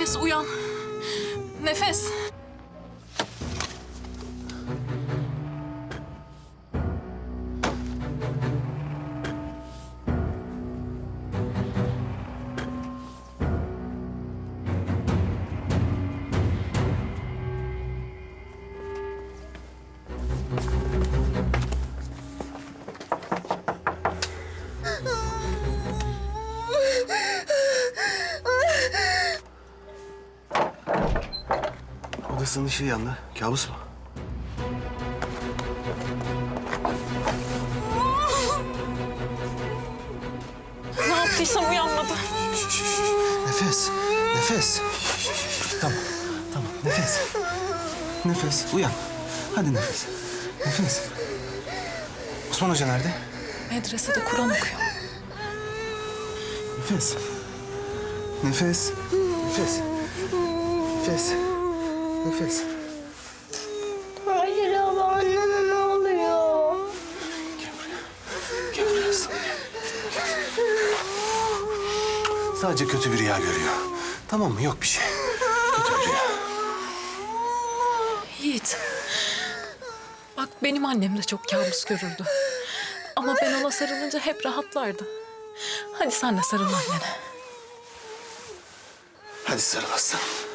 Nefes uyan. Nefes. Odasının ışığı yandı. Kabus mu? Ne yaptıysam uyanmadı. Nefes. Nefes. Tamam. Tamam. Nefes. Nefes. Uyan. Hadi nefes. Nefes. Osman Hoca nerede? Medresede Kur'an okuyor. Nefes. Nefes. Nefes. Nefes. Nefes. Hayır ama anneme ne oluyor? Gel buraya aslanım. Sadece kötü bir rüya görüyor. Tamam mı? Yok bir şey. Kötü bir rüya. Yiğit. Bak benim annem de çok kabus görürdü. Ama ben ona sarılınca hep rahatlardı. Hadi sen de sarıl annene. Hadi sarıl aslanım.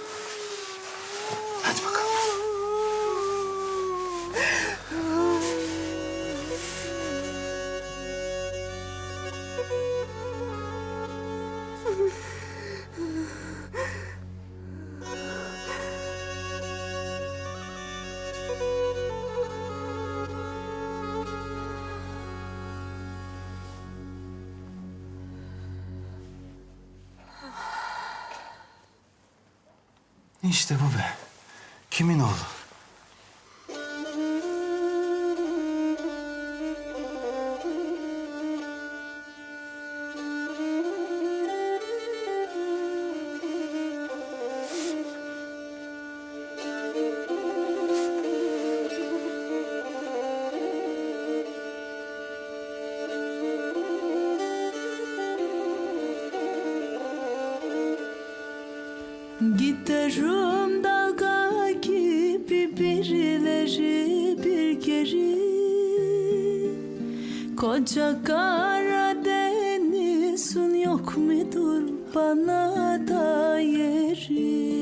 İşte bu be. Kimin oğlu? Giderim dalga gibi birileri bir geri. Koca Karadeniz'in yok mudur bana da yeri?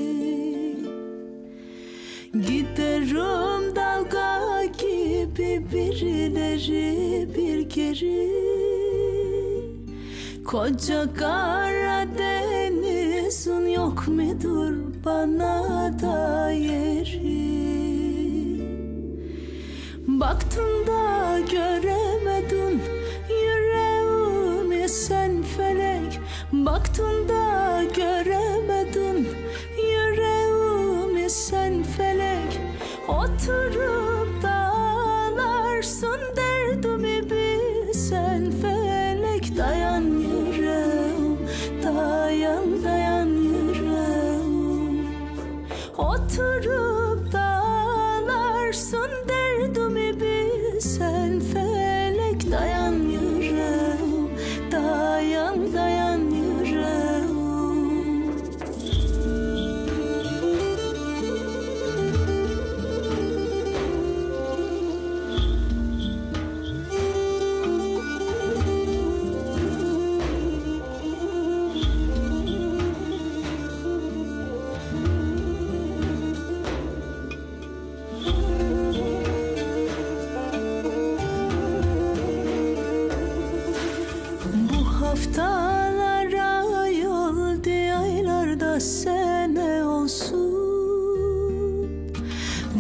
Giderim dalga gibi birileri bir geri. Koca Karadeniz'in yok mudur bana da yeri Baktım da göremedin yüreğimi sen felek. Baktım da göremedin aylarda sene olsun.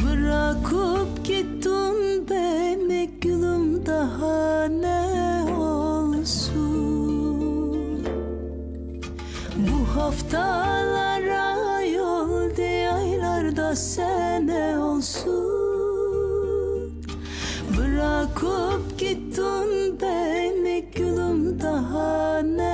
Bırakıp gittin beni gülüm daha ne olsun? Bu haftalara yol aylarda sene olsun. Bırakıp gittin beni gülüm daha ne